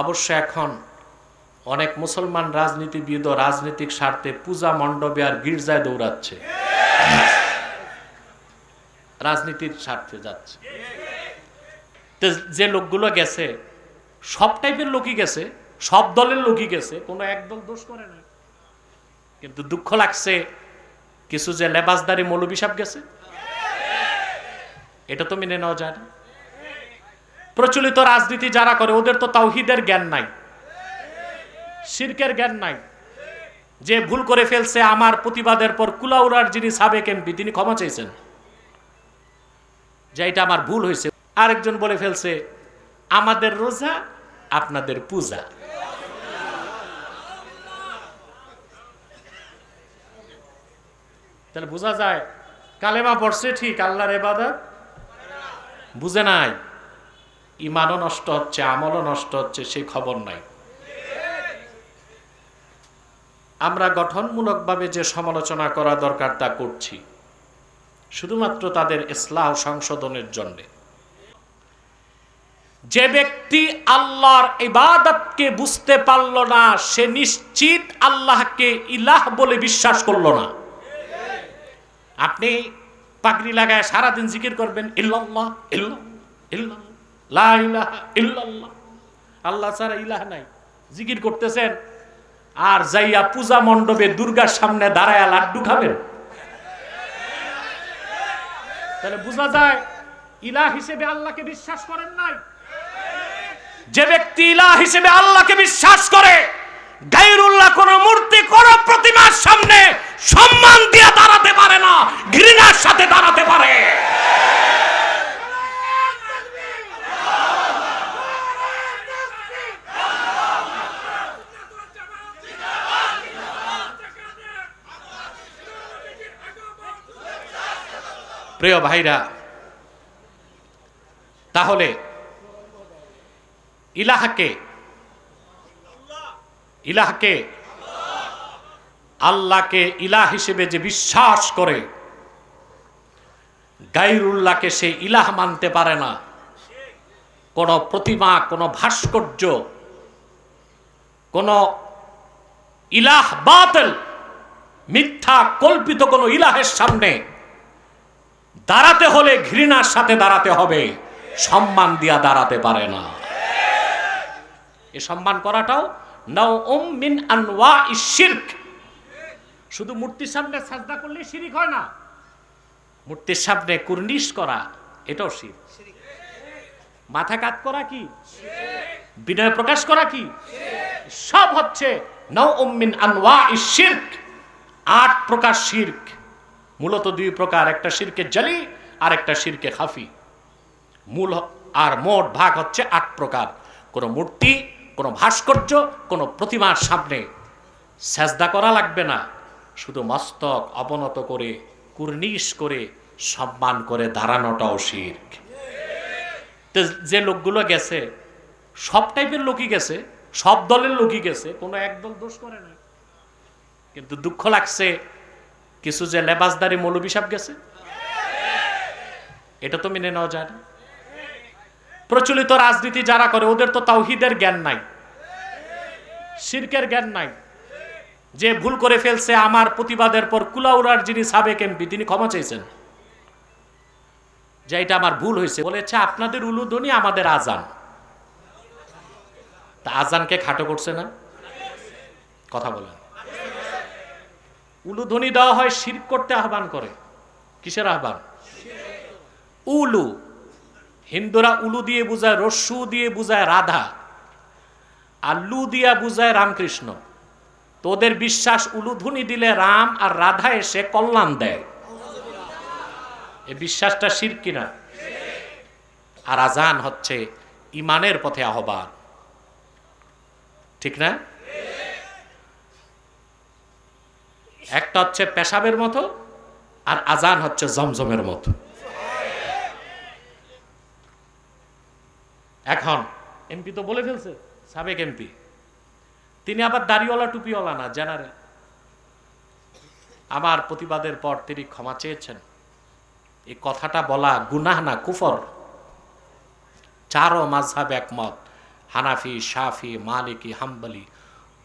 অবশ্য এখন অনেক মুসলমান রাজনীতিবিদ ও রাজনৈতিক স্বার্থে পূজা মণ্ডপে আর গির্জায় দৌড়াচ্ছে। রাজনীতির স্বার্থে যাচ্ছে। যে লোকগুলো গেছে, সব টাইপের লোকই গেছে, সব দলের লোকই গেছে, কোনো একদল দোষ করে না কিন্তু দুঃখ লাগছে, কিছু যে লেবাসদারি মৌলবী সাহেব গেছে? এটা তো মেনে নেওয়া যায় না। প্রচলিত রাজনীতি যারা করে, ওদের তো তাওহিদের জ্ঞান নাই। শিরকের জ্ঞান নাই। যে ভুল করে ফেলছে, আমার প্রতিবাদের পর কুলাউড়ার যিনি সাবেক এমপি, তিনি ক্ষমা চাইছেন যে এটা আমার ভুল হয়েছে। আরেকজন বলে ফেলছে, আমাদের রোজা, আপনাদের পূজা। তাহলে বোঝা যায়, কালেমা পড়ছে ঠিক, আল্লাহর এবাদত বুঝে নাই। ইমানও নষ্ট হচ্ছে, আমলও নষ্ট হচ্ছে সেই খবর নাই। আমরা গঠনমূলকভাবে যে সমালোচনা করা দরকার তা করছি, শুধুমাত্র তাদের ইসলাহ সংশোধনের জন্য। যে ব্যক্তি আল্লাহর ইবাদতকে বুঝতে পারল না, সে নিশ্চিত আল্লাহকে ইলাহ বলে বিশ্বাস করল না। আপনি পাগড়ি লাগায় সারাদিন জিকির করবেন, ইল্লাল্লাহ ইলাহা ইল্লাল্লাহ। আল্লাহ ছাড়া ইলাহ নাই। জিকির করতেছেন, আর যাইয়া পূজা মণ্ডপে দুর্গার সামনে দাঁড়ায় লাড্ডু খাবেন। তাহলে বোঝা যায়, ইলাহ হিসেবে আল্লাহকে বিশ্বাস করেন নাই। যে ব্যক্তি ইলাহ হিসেবে আল্লাহকে বিশ্বাস করে গাইরুল্লাহ কোন মূর্তি, কোন প্রতিমার সামনে সম্মান দিয়ে দাঁড়াতে পারে না, ঘৃণার সাথে দাঁড়াতে পারে। প্রিয় ভাইরা, তাহলে ইলাহাকে, ইলাহকে আল্লাহকে ইলাহ হিসেবে যে বিশ্বাস করে গাইরুল্লাহকে সে ইলাহ মানতে পারে না। কোন প্রতিমা, কোন ভাস্কর্য, কোন ইলাহ বাতিল, মিথ্যা কল্পিত কোন ইলাহের সামনে দাঁড়াতে হলে ঘৃণার সাথে দাঁড়াতে হবে। সম্মান দিয়া দাঁড়াতে পারে না। এ সম্মান করাটাও নাও উম মিন আনওয়া শিরক। শুধু মূর্তির সামনে সাজদা করলে শিরিক হয় না। মূর্তির সামনে কুর্নিশ করা, এটাও শির মাথা কাত করা কি? বিনয় প্রকাশ করা কি? সব হচ্ছে নৌ উম্মিন আনওয়া শিরক। আট প্রকার শির্ক। মূলত দুই প্রকার, একটা শিরকে জালি, আর একটা শিরকে খাফি। মূল আর মোট ভাগ হচ্ছে আট প্রকার। কোনো মূর্তি, কোনো ভাস্কর্য, কোনো প্রতিমার সামনে সেজদা করা লাগবে না। শুধু মস্তক অবনত করে, কুর্নিশ করে, সম্মান করে দাঁড়ানোটাও শির্ক। তো যে লোকগুলো গেছে, সব টাইপের লোকই গেছে, সব দলের লোকই গেছে, কোনো একদল দোষ করে না। কিন্তু দুঃখ লাগছে কিছু যে লেবাসদারি মৌলবী সাহেব গেছে? এটা তো মেনে নেওয়া যায় না। প্রচলিত রাজনীতি যারা করে, ওদের তো তাওহিদের জ্ঞান নাই। শিরকের জ্ঞান নাই। যে ভুল করে ফেলছে আমার প্রতিবাদের পর কুলাউড়ার যিনি সাবেক এমপি, তিনি ক্ষমা চাইছেন যে এটা আমার ভুল হয়েছে, বলেছে আপনাদের উলুধ্বনি আমাদের আজান। তা আজানকে খাটো করছে না? কথা বলেন। উলুধ্বনি দেওয়া হয়, শির করতে আহ্বান করে। কিসের আহ্বান? উলু। হিন্দুরা উলু দিয়ে বুঝায়, রস্যু দিয়ে বুঝায় রাধা। আর লু দিয়া বুঝায় রামকৃষ্ণ। তোদের বিশ্বাস, উলুধ্বনি দিলে রাম আর রাধা এসে কল্যাণ দেয়। এই বিশ্বাসটা শির কিনা? আর আজান হচ্ছে ইমানের পথে আহ্বান। ঠিক না? একটা হচ্ছে পেশাবের মতো, আর আজান হচ্ছে জমজমের মতো। এখন, এমপি তো বলে ফেলছে, সাবেক এমপি। তিনি আবার দাড়িওয়ালা, টুপিওয়ালা না, জেনারেল। আমার প্রতিবাদের পর তিনি ক্ষমা চেয়েছেন। এই কথাটা বলা গুনাহ না, কুফর। চারও মাঝহাব একমত, হানাফি, শাফি, মালিকি, হাম্বলি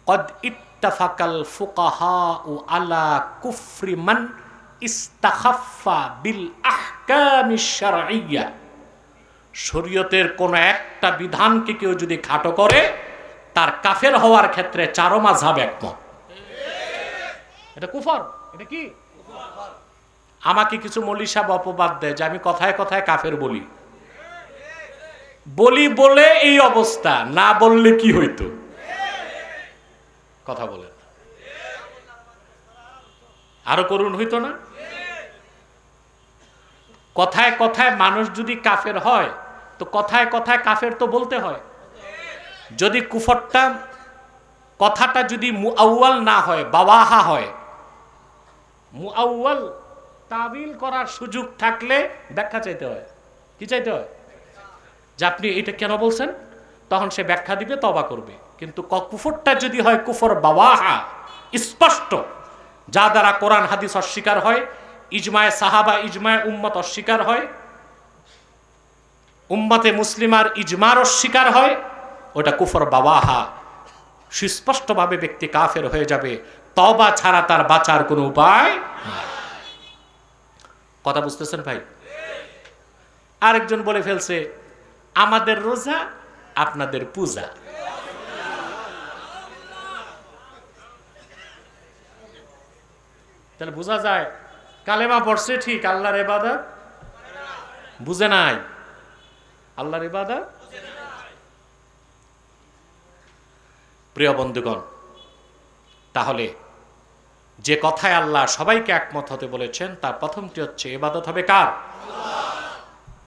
কদ ইত্তাফাকাল ফুকাহা ও আলা কুফরিমান ইস্তাহাফা বিল আহকামিয়া শরীয়তের কোন একটা বিধানকে কেউ যদি খাটো করে, তার কাফের হওয়ার ক্ষেত্রে চারো মাঝাব একমত। এটা কুফর? এটা কি? আমাকে কিছু মলিসাব অপবাদ দেয় যে আমি কথায় কথায় কাফের বলি। বলি বলে এই অবস্থা, না বললে কি হইতো? কথা বলেন। আরও করুণ হইতো না? কথায় কথায় মানুষ যদি কাফের হয়, তো কথায় কথায় কাফের তো বলতে হয়। যদি কুফরটা, কথাটা যদি মুআউয়াল না হয়, বাওয়াহা হয়, মুআউয়াল তাবিল করার সুযোগ থাকলে ব্যাখ্যা চাইতে হয়। কি চাইতে হয়? যে আপনি এটা কেন বলছেন? তখন সে ব্যাখ্যা দিবে তবা করবে। কিন্তু কুফরটা যদি হয় কুফর বাওয়াহা, স্পষ্ট। যা দ্বারা কোরআন, হাদিস অস্বীকার হয়, ইজমায় সাহাবা, ইজমায় উম্মত অস্বীকার হয়, উম্মতে মুসলিমার ইজমার অস্বীকার হয়, ওটা কুফর বাওয়াহা। সুস্পষ্টভাবে ব্যক্তি কাফের হয়ে যাবে তবা ছাড়া তার বাঁচার কোনো উপায় কথা বুঝতেছেন ভাই? আরেকজন বলে ফেলছে, আমাদের রোজা আপনাদের পূজা। তাহলে বোঝা যায়, কালেমা পড়ছে ঠিক আল্লাহর এবাদা বুঝে নাই। আল্লাহর এবাদা প্রিয় বন্ধুগণ, তাহলে যে কথায় আল্লাহ সবাইকে একমত হতে বলেছেন, তার প্রথমটি হচ্ছে এবাদত হবে কার?